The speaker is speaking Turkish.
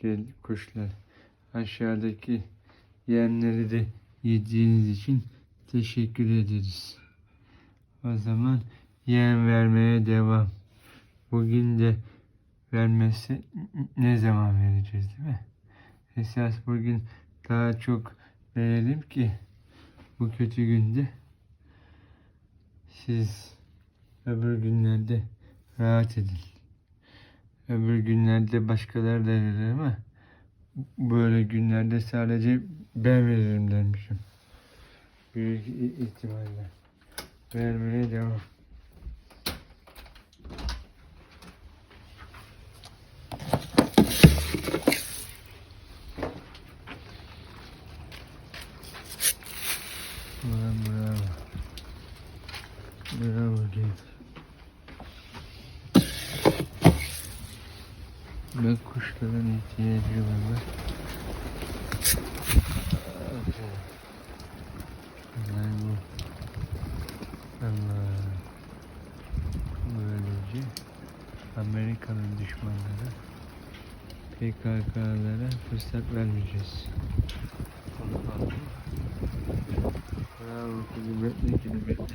gel kuşlar. Aşağıdaki yemleri de yediğiniz için teşekkür ederiz. O zaman yem vermeye devam. Bugün de vermesi ne zaman vereceğiz değil mi? Esas bugün daha çok verelim ki bu kötü günde siz öbür günlerde rahat edin. Öbür günlerde başkaları da verir ama böyle günlerde sadece ben veririm dermişim. Büyük ihtimalle. Vermeye devam. Bravo. Bravo genç. Bak kuşların ihtiyacı. Aferin. Bunlar bu. Allah. Böylece Amerika'nın düşmanları PKK'lara fırsat vermeyeceğiz. Bravo kızım bekle kızım bekle.